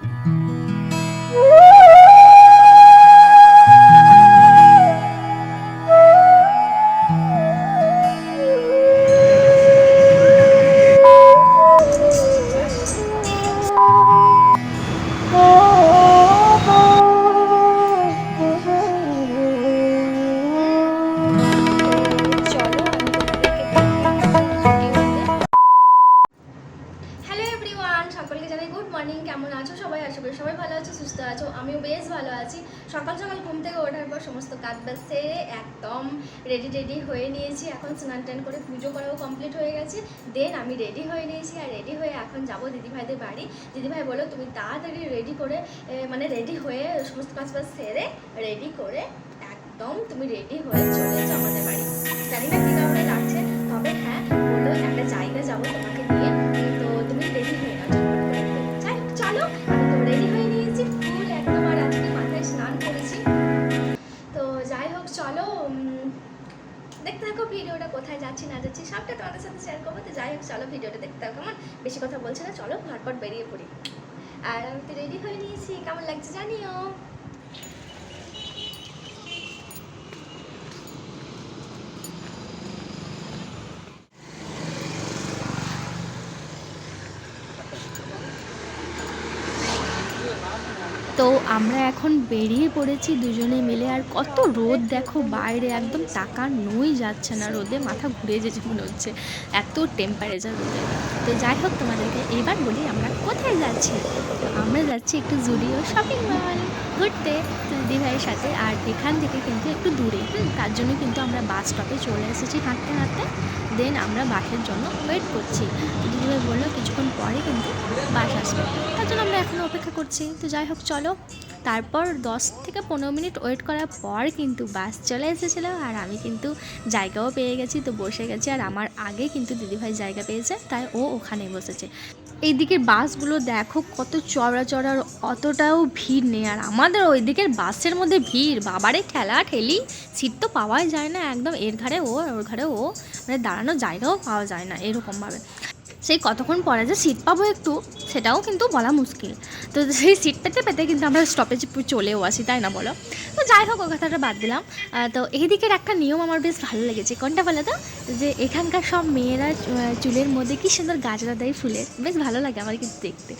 চলো সকাল সকাল ঘুম থেকে ওঠার পর সমস্ত কাজ বাজ সেরে একদম রেডি রেডি হয়ে নিয়েছি। এখন স্নান টান করে পুজো করাও কমপ্লিট হয়ে গেছে। দেন আমি রেডি হয়ে নিয়েছি আর রেডি হয়ে এখন যাব দিদিভাইদের বাড়ি। দিদিভাই বলো তুমি তাড়াতাড়ি রেডি করে মানে রেডি হয়ে সমস্ত কাজ বাজ সেরে রেডি করে একদম তুমি রেডি হয়ে চলে যাও আমাদের বাড়ি। জানি না কী কারণে লাগছে তবে হ্যাঁ বলল একটা জায়গা যাব তোমাকে নিয়ে তো দেখতে থাকো, ভিডিওটা কোথায় যাচ্ছি, না যাচ্ছি, সবটা তোমাদের সাথে শেয়ার করব। তো যাই হোক, চলো ভিডিওটা দেখতে থাকো, কেমন? বেশি কথা বলছে না, চলো ঝটপট বেরিয়ে পড়ি। আর আমি তো রেডি হয়ে নিয়েছি, কেমন লাগছে জানিও? তো আমরা এখন বেরিয়ে পড়েছি দুজনে মিলে। আর কত রোদ দেখো, বাইরে একদম টাকা নই যাচ্ছে না রোদে, মাথা ঘুরে যেতে মনে হচ্ছে, এত টেম্পারেচার রোদে। তো যাই হোক, তোমাদেরকে এবার বলি আমরা কোথায় যাচ্ছি। তো আমরা যাচ্ছি একটু জুডিও শপিং মল ঘুরতে দিদিভাইয়ের সাথে, আর এখান থেকে কিন্তু একটু দূরে। তার জন্য কিন্তু আমরা বাস স্টপে চলে এসেছি হাঁটতে হাঁটতে। দেন আমরা বাসের জন্য ওয়েট করছি। দিদিভাই বলল, কিছুক্ষণ পরে কিন্তু বাস আসবে। তার জন্য আমরা এখনও অপেক্ষা করছি। তো যাই হোক, চলো। তারপর দশ থেকে পনেরো মিনিট ওয়েট করার পর কিন্তু বাস চলে এসেছিল আর আমি কিন্তু জায়গাও পেয়ে গেছি, তো বসে গেছি। আর আমার আগে কিন্তু দিদিভাই জায়গা পেয়েছে, তাই ও ওখানে বসেছে। এইদিকে বাসগুলো দেখো কত চড়া চড়ার অতটাও ভিড় নেই। আর আমাদের ওই দিকের বাসের মধ্যে ভিড়। বাবারে ঠেলা ঠেলি, সিট তো পাওয়াই যায় না। একদম এর ঘাড়ে ও আর ওর ঘাড়ে ও। মানে দাঁড়ানোর জায়গাও পাওয়া যায় না এরকমভাবে। সেই কতক্ষণ পরে যে সিট পাবো একটু, সেটাও কিন্তু বলা মুশকিল। তো সেই সিট পেতে পেতে কিন্তু আমরা স্টপেজে চলেও আসি, তাই না বলো? তো যাই হোক, ও কথাটা বাদ দিলাম। তো এই দিকের একটা নিয়ম আমার বেশ ভালো লেগেছে। কোনটা বলো তো? যে এখানকার সব মেয়েরা চুলের মধ্যে কি সুন্দর গাজরা দেয় ফুলের, বেশ ভালো লাগে আমার কিন্তু দেখতে।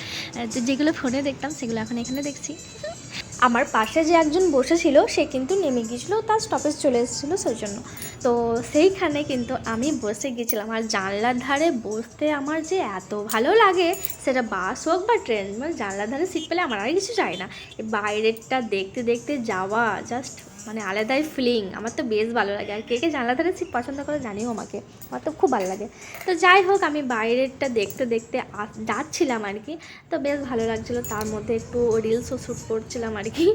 তো যেগুলো ফোনে দেখতাম, সেগুলো এখন এখানে দেখছি। আমার পাশে যে একজন বসেছিল, সে কিন্তু নেমে গিয়েছিল, তার স্টপেজ চলে এসেছিল সেই জন্য। তো সেইখানে কিন্তু আমি বসে গিয়েছিলাম। আর জানলার ধারে বসতে আমার যে এত ভালো লাগে, সেটা বাস হোক বা ট্রেন মানে জানলার ধারে সিট পেলে আমার আর কিছু চাই না। বাইরেরটা দেখতে দেখতে যাওয়া জাস্ট মানে আলাদাই ফিলিং আমার তো বেশ ভালো লাগে। আর কে কে জানলা ধারে সিট পছন্দ করে জানিও আমাকে, আমার তো খুব ভালো লাগে। তো যাই হোক, আমি বাইরেরটা দেখতে দেখতে যাচ্ছিলাম আর কি। তো বেশ ভালো লাগছিল, তার মধ্যে একটু রিলসও শ্যুট করছিলাম আর কি।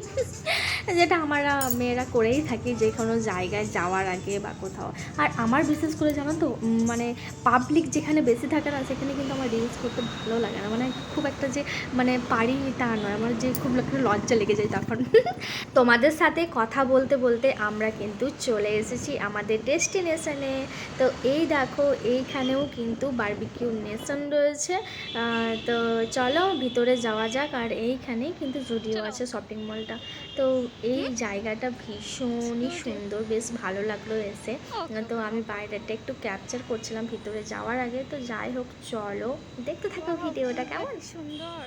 যেটা আমরা মেয়েরা করেই থাকি, যে কোনো জায়গায় যাওয়ার আগে বা কোথাও। আর আমার বিশেষ করে জানো তো মানে পাবলিক যেখানে বেশি থাকে না, সেখানে কিন্তু আমার রিলস করতে ভালো লাগে না। মানে খুব একটা যে মানে পারি তা নয়। আমার যে খুব লজ্জা লেগে যায় তখন। তোমাদের সাথে কথা বলতে বলতে আমরা কিন্তু চলে এসেছি আমাদের ডেস্টিনেশনে। তো এই দেখো এইখানেও কিন্তু বারবিকিউ নেশন রয়েছে। তো চলো ভিতরে যাওয়া যাক আর এইখানেই কিন্তু জুডিও আছে শপিং মলটা তো এই জায়গাটা ভীষণই সুন্দর বেশ ভালো লাগল এসে। তো আমি বাইরেটা একটু ক্যাপচার করছিলাম ভিতরে যাওয়ার আগে। তো যাই হোক চলো দেখতে থাকো ভিডিওটা কেমন? সুন্দর।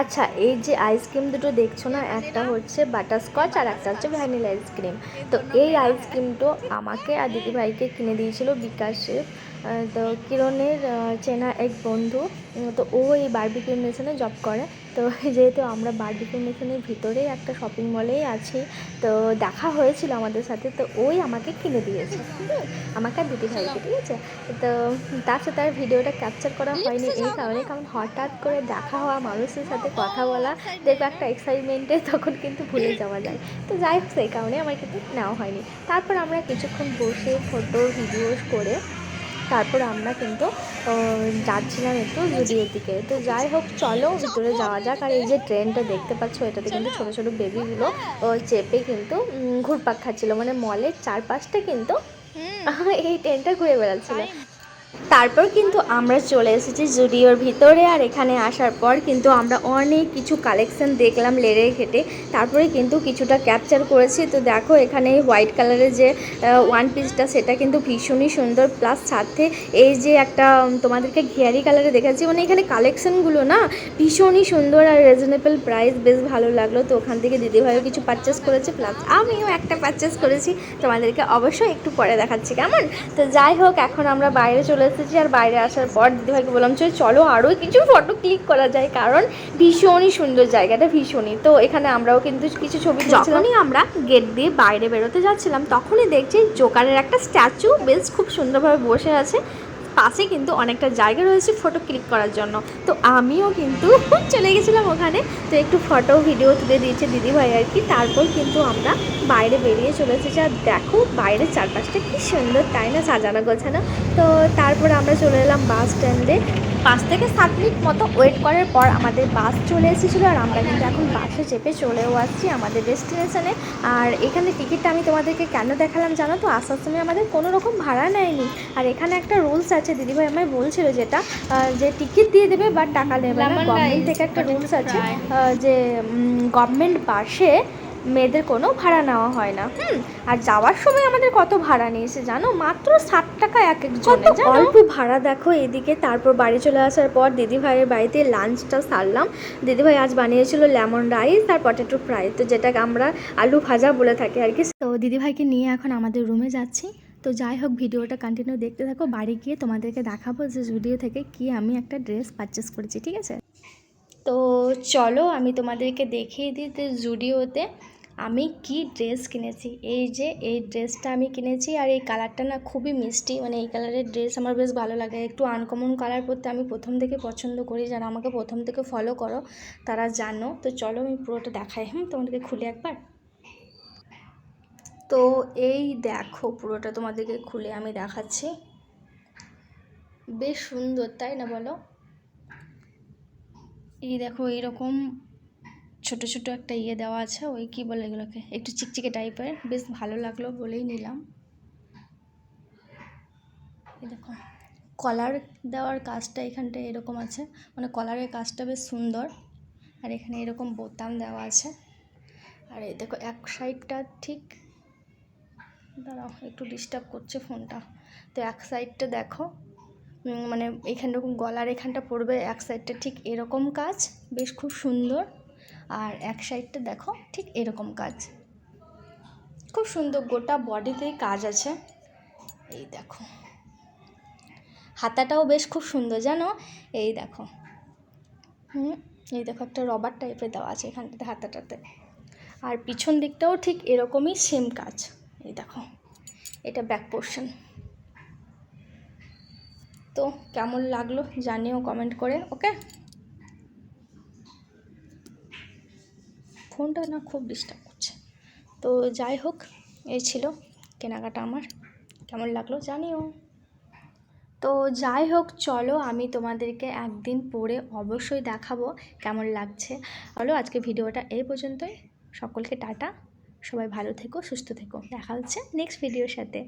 আচ্ছা এই যে আইসক্রিম দুটো দেখছ না? একটা হচ্ছে বাটারস্কচ আর একটা হচ্ছে ভ্যানিলা আইসক্রিম তো এই আইসক্রিমটা আমাকে আর দিদিভাইকে কিনে দিয়েছিল বিকাশে। তো কিরণের চেনা এক বন্ধু, তো ও এই বারবিকিউ নেশনে জব করে। তো যেহেতু আমরা বারবিকিউ নেশনের ভিতরেই একটা শপিং মলেই আছি, তো দেখা হয়েছিল আমাদের সাথে, তো ওই আমাকে কিনে দিয়েছে। আমাকে আর দিদি ভাইকে, ঠিক আছে? তো তার সাথে আর ভিডিওটা ক্যাপচার করা হয়নি, এই কারণে কারণ হঠাৎ করে দেখা হওয়া মানুষের সাথে কথা বলা দেখব একটা এক্সাইটমেন্টে তখন কিন্তু ভুলে যাওয়া যায়। তো যাই হোক, সেই কারণে আমার কিন্তু নেওয়া হয়নি। তারপর আমরা কিছুক্ষণ বসে ফটো ভিডিওস করে তারপর আমরা কিন্তু যাচ্ছিলাম একটু জুডিওর দিকে। তো যাই হোক চলো ভিতরে যাওয়া যাক। আর এই যে ট্রেনটা দেখতে পাচ্ছ এটাতে কিন্তু ছোটো ছোটো বেবিগুলো চেপে কিন্তু ঘুরপাক খাচ্ছিলো। মানে মলের চারপাশটা কিন্তু এই ট্রেনটা ঘুরে বেড়াচ্ছিল। তারপর কিন্তু আমরা চলে এসেছি জুডিওর ভিতরে আর এখানে আসার পর কিন্তু আমরা অনেক কিছু কালেকশন দেখলাম লেরে ঘেটে। তারপরে কিন্তু কিছুটা ক্যাপচার করেছি। তো দেখো এখানে হোয়াইট কালারের যে ওয়ান পিসটা সেটা কিন্তু ভীষণই সুন্দর। প্লাস সাথে এই যে একটা তোমাদেরকে ঘিয়ারি কালারে দেখাচ্ছি মানে এখানে কালেকশনগুলো না ভীষণই সুন্দর আর রিজনেবল প্রাইস বেশ ভালো লাগল। তো ওখান থেকে দিদিভাইও কিছু পারচেস করেছে প্লাস আমিও একটা পারচেস করেছি। তোমাদেরকে অবশ্যই একটু পরে দেখাচ্ছি, কেমন? তো যাই হোক, এখন আমরা বাইরে চলে এসেছি আর বাইরে আসার পর দিদিভাইকে বললাম চলে চলো আরও কিছু ফটো ক্লিক করা যায়, কারণ ভীষণই সুন্দর জায়গাটা, ভীষণই। তো এখানে আমরাও কিন্তু কিছু ছবি যখনই আমরা গেট দিয়ে বাইরে বেরোতে যাচ্ছিলাম, তখনই দেখছি জোকারের একটা স্ট্যাচু বেশ খুব সুন্দরভাবে বসে আছে। পাশে কিন্তু অনেকটা জায়গা রয়েছে ফটো ক্লিক করার জন্য। তো আমিও কিন্তু চলে গেছিলাম ওখানে। তো একটু ফটো ভিডিও তুলে দিয়েছে দিদিভাই আর কি। তারপর কিন্তু আমরা বাইরে বেরিয়ে চলে এসেছি আর দেখো, বাইরের চারপাশটা কি সুন্দর, তাই না? সাজানো গোছানো। তো তারপর আমরা চলে এলাম বাস স্ট্যান্ডে পাঁচ থেকে সাত মিনিট মতো ওয়েট করার পর আমাদের বাস চলে এসেছিল আর আমরা কিন্তু এখন বাসে চেপে চলেও আসছি আমাদের ডেস্টিনেশনে আর এখানে টিকিটটা আমি তোমাদেরকে কেন দেখালাম জানো তো? আসার সময় আমাদের কোনো রকম ভাড়া নেয়নি। আর এখানে একটা রুলস আছে দিদিভাই আমায় বলছিল যেটা যে টিকিট দিয়ে দেবে বা টাকা নেবে না গভর্নমেন্ট থেকে একটা রুলস আছে যে গভর্নমেন্ট বাসে মেয়েদের কোনো ভাড়া নেওয়া হয় না। হুম? আর যাওয়ার সময় আমাদের কত ভাড়া নিয়েছে জানো? মাত্র ষাট টাকা এক একজনে অল্প ভাড়া দেখো এদিকে তারপর বাড়ি চলে আসার পর দিদি ভাইয়ের বাড়িতে লাঞ্চটা সারলাম। দিদি ভাই আজ বানিয়েছিল লেমন রাইস আর পটেটো ফ্রাই তো যেটাকে আমরা আলু ভাজা বলে থাকি আর কি। তো দিদি ভাইকে নিয়ে এখন আমাদের রুমে যাচ্ছি। তো যাই হোক, ভিডিওটা কন্টিনিউ দেখতে থাকো। বাড়ি গিয়ে তোমাদেরকে দেখাবো যে জুডিও থেকে কি আমি একটা ড্রেস পারচেস করেছি, ঠিক আছে? তো চলো, আমি তোমাদেরকে দেখিয়ে দিই যে জুডিওতে আমি কি ড্রেস কিনেছি। এই যে, এই ড্রেসটা আমি কিনেছি আর এই কালারটা না খুবই মিষ্টি। মানে এই কালারের ড্রেস আমার বেশ ভালো লাগে। একটু আনকমন কালার পরতে আমি প্রথম থেকে পছন্দ করি। যারা আমাকে প্রথম থেকে ফলো করো, তারা জানো। তো চলো, আমি পুরোটা দেখাই। হ্যাঁ তোমাদেরকে খুলে একবার। তো এই দেখো পুরোটা তোমাদেরকে খুলে আমি দেখাচ্ছি। বেশ সুন্দর, তাই না বলো? এই দেখো এইরকম ছোট ছোট একটা ইয়ে দেওয়া আছে, ওই কি বলে এগুলোকে? একটু চিকচিকে টাইপের। বেশ ভালো লাগল বলেই নিলাম। এই দেখো, কলার দেওয়ার কাজটা এখানটায় এরকম আছে। মানে কলারের কাজটা বেশ সুন্দর। আর এখানে এরকম বোতাম দেওয়া আছে। আর এই দেখো এক সাইডটা ঠিক দাঁড়াও, একটু ডিস্টার্ব করছে ফোনটা। তো এক সাইডটা দেখো মানে এখানে এরকম গলার এখানটা পড়বে, এক সাইডটা ঠিক এরকম কাজ, বেশ খুব সুন্দর। আর এক সাইডটা দেখো, ঠিক এরকম কাজ। খুব সুন্দর, গোটা বডিতেই কাজ আছে। এই দেখো। হাতাটাও বেশ খুব সুন্দর, জানো? এই দেখো। হুম, এই দেখো, একটা রবার টাইপের দেওয়া আছে এখানটাতে, হাতাটাতে। আর পিছন দিকটাও ঠিক এরকমই সেম কাজ। এই দেখো, এটা ব্যাক পোর্শন তো কেমন লাগল জানিও কমেন্ট করে ওকে ফোনটা না খুব ডিস্টার্ব করছে। তো যাই হোক, এই ছিল কেনাকাটা আমার। কেমন লাগল জানিও। তো যাই হোক, চলো আমি তোমাদেরকে একদিন পরে অবশ্যই দেখাবো কেমন লাগছে। চলো আজকে ভিডিওটা এই পর্যন্তই। সকলকে টাটা। সবাই ভালো থেকো সুস্থ থেকো। দেখা হচ্ছে নেক্সট ভিডিওর সাথে।